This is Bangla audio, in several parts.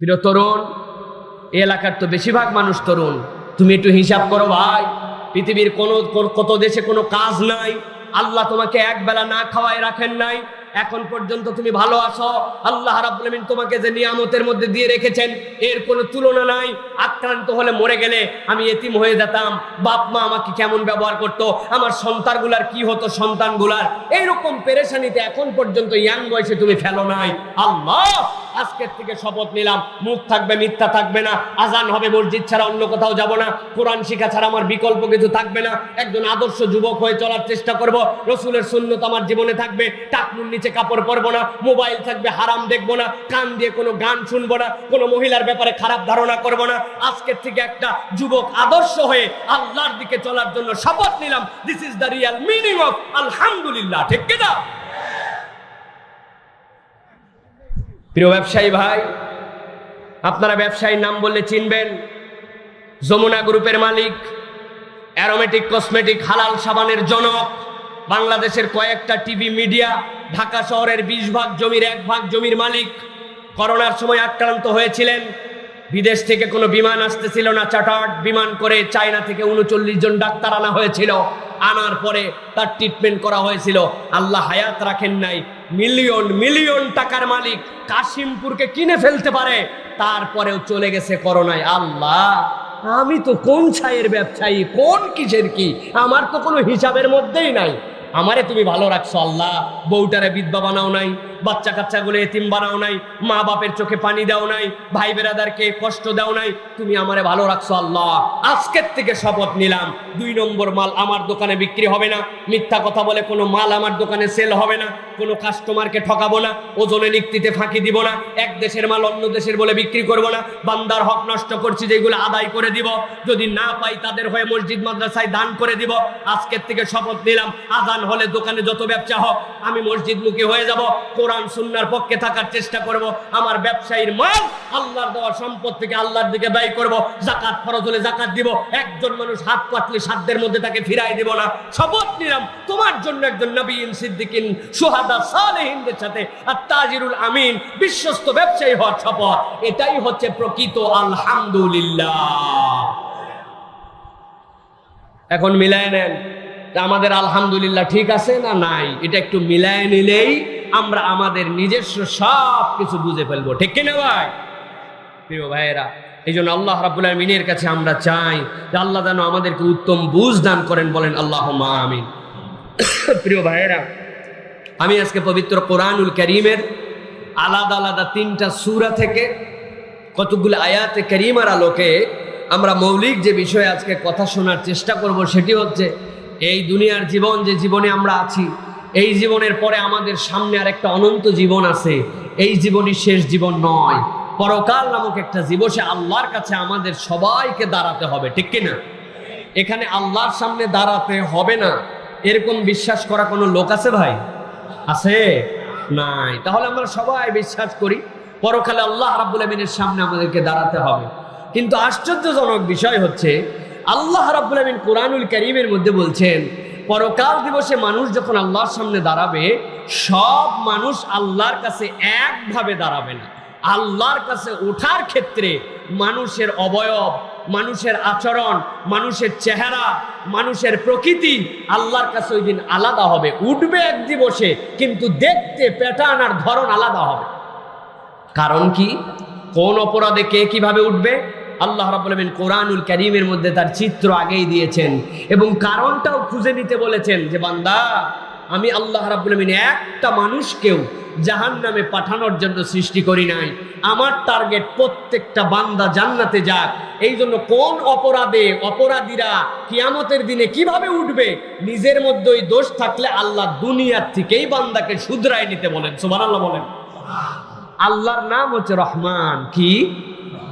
প্রিয় তরুণ, এই এলাকার তো বেশিরভাগ মানুষ তরুণ। তুমি একটু হিসাব করো ভাই, পৃথিবীর কোনো কত দেশে কোনো কাজ নাই, আল্লাহ তোমাকে এক বেলা না খাওয়ায় রাখেন নাই, এখন পর্যন্ত তুমি ভালো আছো, আল্লাহ রাব্বুল আলামিন তোমাকে যে নিয়ামতের মধ্যে দিয়ে রেখেছেন, এর কোনো তুলনা নাই, আক্রান্ত হলে মরে গেলে আমি এতিম হয়ে যেতাম, বাপ মা আমাকে কেমন ব্যবহার করত, আমার সন্তানগুলার কি হতো সন্তানগুলার? এইরকম পেরেশানিতে এখন পর্যন্ত ইয়াং বয়সে তুমি ফেলো নাই, আল্লাহ! আজকের থেকে শপথ নিলাম। মুখ থাকবে, মিথ্যা থাকবে না। আজান হবে, মসজিদ ছাড়া অন্য কোথাও যাব না। কোরআন শিখা ছাড়া আমার বিকল্প কিছু থাকবে না। একজন আদর্শ যুবক হয়ে চলার চেষ্টা করব। রসুলের সুন্নত আমার জীবনে থাকবে। টাকনুর নিচে কাপড় পরবো না। মোবাইল থাকবে, হারাম দেখব না। কান দিয়ে কোনো গান শুনব না। কোনো মহিলার ব্যাপারে খারাপ ধারণা করব না। আজকের থেকে একটা যুবক আদর্শ হয়ে আল্লাহর দিকে চলার জন্য শপথ নিলাম। This is the real meaning of আলহামদুলিল্লাহ ঠিক কিনা? প্রিয় ব্যবসায়ী ভাই, আপনারা ব্যবসায়ীর নাম বললে চিনবেন। যমুনা গ্রুপের মালিক, অ্যারোমেটিক কসমেটিক হালাল সাবানের জনক, বাংলাদেশের কয়েকটা টিভি মিডিয়া, ঢাকা শহরের বিশ ভাগ জমির এক ভাগ জমির মালিক। করোনার সময় আক্রান্ত হয়েছিলেন। বিদেশ থেকে কোনো বিমান আসতেছিল না, চার্টার্ড বিমান করে চায়না থেকে উনচল্লিশ জন ডাক্তার আনা হয়েছিল। আনার পরে তার ট্রিটমেন্ট করা হয়েছিল। আল্লাহ হায়াত রাখেন নাই। মিলিয়ন মিলিয়ন টাকার মালিক কাশিমপুরকে কিনে ফেলতে পারে, তারপরেও চলে গেছে করোনায়। আল্লাহ, আমি তো কোন ছাইয়ের ব্যবসায়ী, কোন কিসের কি? আমার তো কোনো হিসাবের মধ্যেই নাই। আমারে তুমি ভালো রাখছো, আল্লাহ। বউটারে বিধবা বানাও নাই বাচ্চা কাচ্চাগুলো এতিম বানাও নাই মা বাপের চোখে পানি দাও নাই ভাই বেরাদারকে কষ্ট দাও নাই, তুমি আমারে ভালো রাখছো আল্লাহ। আজকের থেকে শপথ নিলাম, দুই নম্বর মাল আমার দোকানে বিক্রি হবে না, মিথ্যা কথা বলে কোনো মাল আমার দোকানে সেল হবে না, কোনো কাস্টমারকে ঠকাবো না ওজনে নিক্তিতে ফাঁকি দিব না, এক দেশের মাল অন্য দেশের বলে বিক্রি করব না, বান্দার হক নষ্ট করছি যেগুলো আদায় করে দিব, যদি না পাই তাদের হয়ে মসজিদ, মাদ্রাসায় দান করে দিব, আজকের থেকে শপথ নিলাম, আজান হলে দোকানে যত ব্যবসা হোক, আমি মসজিদমুখী হয়ে যাব কোরআন সুন্নার পক্ষে থাকার চেষ্টা করব, আমার ব্যবসায়ীর মাল আল্লাহর দেওয়া সম্পদ থেকে আল্লাহর দিকে ব্যয় করব জাকাত ফরজ হলে জাকাত দিব, একজন মানুষ হাত পাতলে সাধ্যের মধ্যে তাকে ফিরাই দিব না। শপথ নিলাম, তোমার জন্য একজন নবীন সিদ্দিকিন, সুহাদা সালেহিনদের সাথে আর তাজিরুল আমিন, বিশ্বস্ত ব্যবসায়ী হওয়ার শপথ। এটাই হচ্ছে প্রকৃত আলহামদুলিল্লাহ। এখন মিলায় নেন আমাদের আলহামদুলিল্লাহ ঠিক আছে না নাই? এটা একটু মিলায় নিলেই আমরা আমাদের নিজস্ব সব কিছু বুঝে ফেলব। ঠিক কিনা ভাই? প্রিয় ভাইয়েরা এই জন্য আল্লাহ রাবুল মিনের কাছে আমরা চাই যে আল্লাহ যেন আমাদেরকে উত্তম বুঝ দান করেন বলেন আল্লাহ আমিন। প্রিয় ভাইয়েরা, আমি আজকে পবিত্র কোরআনুল করিমের আলাদা আলাদা তিনটা সুরা থেকে কতগুলো আয়াতে করিমার আলোকে আমরা মৌলিক যে বিষয়ে আজকে কথা শোনার চেষ্টা করব সেটি হচ্ছে, এই দুনিয়ার জীবন যে জীবনে আমরা আছি এই জীবনের পরে আমাদের সামনে আর একটা অনন্ত জীবন আছে। এই জীবনই শেষ জীবন নয়। পরকাল নামক একটা জীবসে আল্লাহর কাছে আমাদের সবাইকে দাঁড়াতে হবে, ঠিক কিনা? এখানে আল্লাহর সামনে দাঁড়াতে হবে না। এরকম বিশ্বাস করা কোনো লোক আছে ভাই? আছে? নাই। তাহলে আমরা সবাই বিশ্বাস করি, পরকালে আল্লাহ রাব্বুল আমিনের সামনে আমাদেরকে দাঁড়াতে হবে। কিন্তু আশ্চর্যজনক বিষয় হচ্ছে, আল্লাহ রাব্বুল আমিন কোরআনুল করিমের মধ্যে বলছেন পরকাল দিবসে মানুষ যখন আল্লাহর সামনে দাঁড়াবে, সব মানুষ আল্লাহর কাছে একভাবে দাঁড়াবে না। আল্লাহর কাছে ওঠার ক্ষেত্রে মানুষের অবয়ব, মানুষের আচরণ, মানুষের চেহারা, মানুষের প্রকৃতি আল্লাহর কাছে ওই দিন আলাদা হবে। উঠবে এক দিবসে, কিন্তু দেখতে, প্যাটার্ন আর ধরন আলাদা হবে। কারণ কি? কোন অপরাধে কে কীভাবে উঠবে? আল্লাহ রাব্বুল আলামিন কোরআনুল কারীমের মধ্যে তার চিত্র আগেই দিয়েছেন এবং কারণটাও খুঁজে নিতে বলেছেন যে, বান্দা, আমি আল্লাহ রাব্বুল আলামিন একটা মানুষকেও জাহান নামে পাঠানোর জন্য সৃষ্টি করি নাই। আমার টার্গেট প্রত্যেকটা বান্দা জান্নাতে যাক। এই জন্য কোন অপরাধে, অপরাধীরা কিয়ামতের দিনে কীভাবে উঠবে, নিজের মধ্যে ওই দোষ থাকলে আল্লাহ দুনিয়ার থেকেই বান্দাকে শুধরায় নিতে বলেন। সুবহানাল্লাহ বলেন। আল্লাহর নাম হচ্ছে রহমান। কি?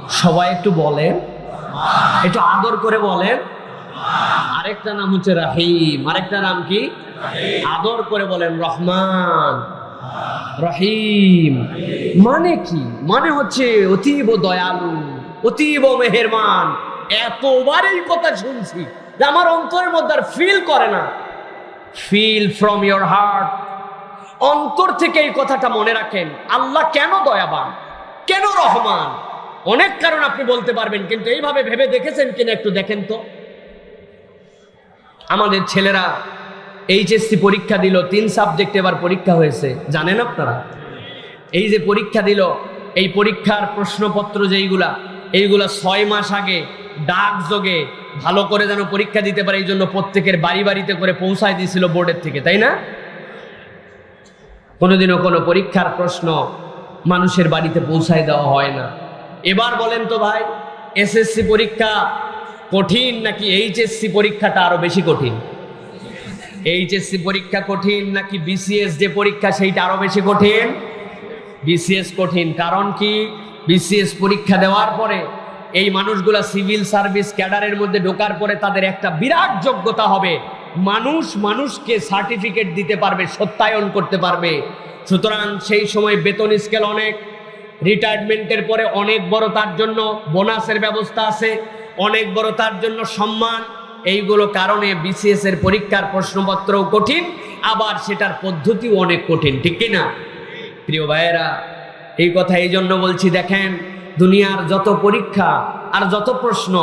সবাই একটু বলেন। একটু আদর করে বলেন। আরেকটা নাম হচ্ছে রাহিম। আরেকটা নাম কি? আদর করে বলেন, রহমান। রহিম। মানে কি? মানে হচ্ছে অতীব দয়ালু, অতীব মেহেরমান এতবার এই কথা শুনছি যে আমার অন্তরের মধ্যে আর ফিল করে না। ফিল ফ্রম ইয়োর হার্ট অন্তর থেকে এই কথাটা মনে রাখেন, আল্লাহ কেন দয়াবান? কেন রহমান? অনেক কারণ আপনি বলতে পারবেন, কিন্তু এইভাবে ভেবে দেখেছেন কিনা একটু দেখেন তো। আমাদের ছেলেরা এইচএসসি পরীক্ষা দিল, তিন সাবজেক্ট এবার পরীক্ষা হয়েছে। জানেন আপনারা? এই যে পরীক্ষা দিল, এই পরীক্ষার প্রশ্নপত্র যেইগুলা, এইগুলা ছয় মাস আগে ডাক যোগে ভালো করে যেন পরীক্ষা দিতে পারে এই জন্য প্রত্যেকের বাড়ি বাড়িতে করে পৌঁছায় দিয়েছিল বোর্ডের থেকে, তাই না? কোনোদিনও কোনো পরীক্ষার প্রশ্ন মানুষের বাড়িতে পৌঁছায় দেওয়া হয় না। এবার বলেন তো ভাই, এসএসসি পরীক্ষা কঠিন নাকি এইচএসসি পরীক্ষাটা আরও বেশি কঠিন? এইচএসসি পরীক্ষা কঠিন নাকি বিসিএস যে পরীক্ষা সেইটা আরও বেশি কঠিন? বিসিএস কঠিন, কারণ কি? বিসিএস পরীক্ষা দেওয়ার পরে এই মানুষগুলা সিভিল সার্ভিস ক্যাডারের মধ্যে ঢোকার পরে তাদের একটা বিরাট যোগ্যতা হবে। মানুষ মানুষকে সার্টিফিকেট দিতে পারবে, সত্যায়ন করতে পারবে। সুতরাং সেই সময় বেতন স্কেল অনেক রিটায়ারমেন্টের পরে অনেক বড় তার জন্য বোনাসের ব্যবস্থা আছে, অনেক বড় তার জন্য সম্মান। এইগুলো কারণে বিসিএস এর পরীক্ষার প্রশ্নপত্রও কঠিন, আবার সেটার পদ্ধতিও অনেক কঠিন, ঠিক কিনা? প্রিয় ভাইয়েরা, এই কথা এই জন্য বলছি, দেখেন, দুনিয়ার যত পরীক্ষা আর যত প্রশ্ন,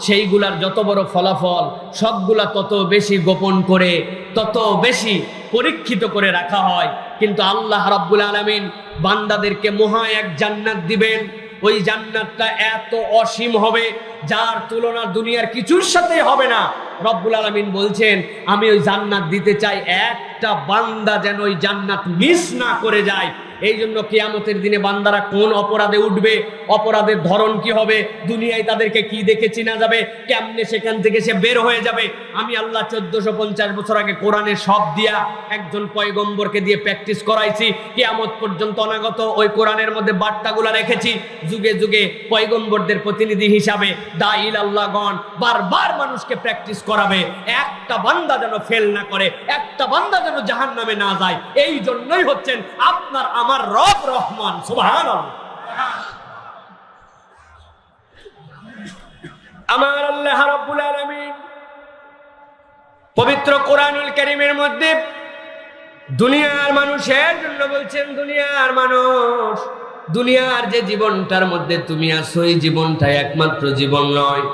সেইগুলার যত বড় ফলাফল, সবগুলা তত বেশি গোপন করে তত বেশি পরীক্ষিত করে রাখা হয়। কিন্তু আল্লাহ রাব্বুল আলামিন বান্দাদেরকে মহা এক জান্নাত দিবেন। ওই জান্নাতটা এত অসীম হবে, যার তুলনা দুনিয়ার কিছুর সাথে হবে না। রব্বুল আলামিন বলছেন, আমি ওই জান্নাত দিতে চাই, একটা বান্দা যেন ওই জান্নাত মিস না করে যায়। এই জন্য কিয়ামতের দিনে বান্দারা কোন অপরাধে উঠবে? অপরাধের ধরন কি হবে? দুনিয়ায় তাদেরকে কি দেখে চিনা যাবে? কেমনে সেখান থেকে সে বের হয়ে যাবে? আমি আল্লাহ চোদ্দশো পঞ্চাশ বছর আগে কোরআনে সব দিয়া একজন পয়গম্বরকে দিয়ে প্র্যাকটিস করাইছি। কিয়ামত পর্যন্ত অনাগত ওই কোরআনের মধ্যে বার্তাগুলা রেখেছি। যুগে যুগে পয়গম্বরদের প্রতিনিধি হিসাবে দাইল আল্লাহগণ বারবার মানুষকে প্র্যাকটিস করাবে। একটা বান্দা যেন ফেল না করে, একটা বান্দা যেন জাহান নামে না যায় এই জন্যই হচ্ছেন আপনার, আমার রব রহমান সুবহান আমার আল্লাহ রাব্বুল আলামিন পবিত্র কোরআনুল কারীমের মধ্যে দুনিয়ার মানুষের জন্য বলছেন, দুনিয়ার মানুষ, দুনিয়ার যে জীবনটার মধ্যে তুমি আছো, এই জীবনটা একমাত্র জীবন নয়।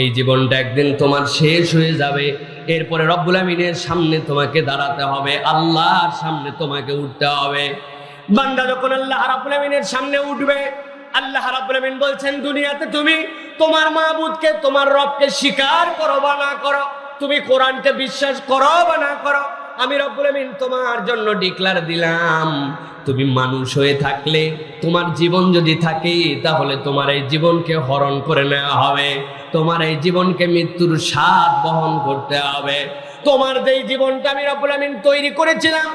এই জীবনটা একদিন তোমার শেষ হয়ে যাবে। এরপরে রব্বুল আমিনের সামনে তোমাকে দাঁড়াতে হবে, আল্লাহর সামনে তোমাকে উঠতে হবে। বান্দা যখন আল্লাহ রাব্বুল আমিনের সামনে উঠবে, আল্লাহ রাব্বুল আমিন বলছেন, দুনিয়াতে তুমি তোমার মাহবুদকে তোমার রবকে স্বীকার করো বা না করো। তুমি কোরআনকে বিশ্বাস করো বা না করো। আমি রব্বুল আমিন তোমার জন্য ডিক্লার দিলাম। তুমি মানুষ হয়ে থাকলে, তোমার জীবন যদি থাকে, তাহলে তোমার এই জীবনকে হরণ করে নেওয়া হবে। তোমার এই জীবনকে মৃত্যুর স্বাদ বহন করতে হবে। তোমার যেই জীবনটা আমি রব্বুল আমিন তৈরি করেছিলাম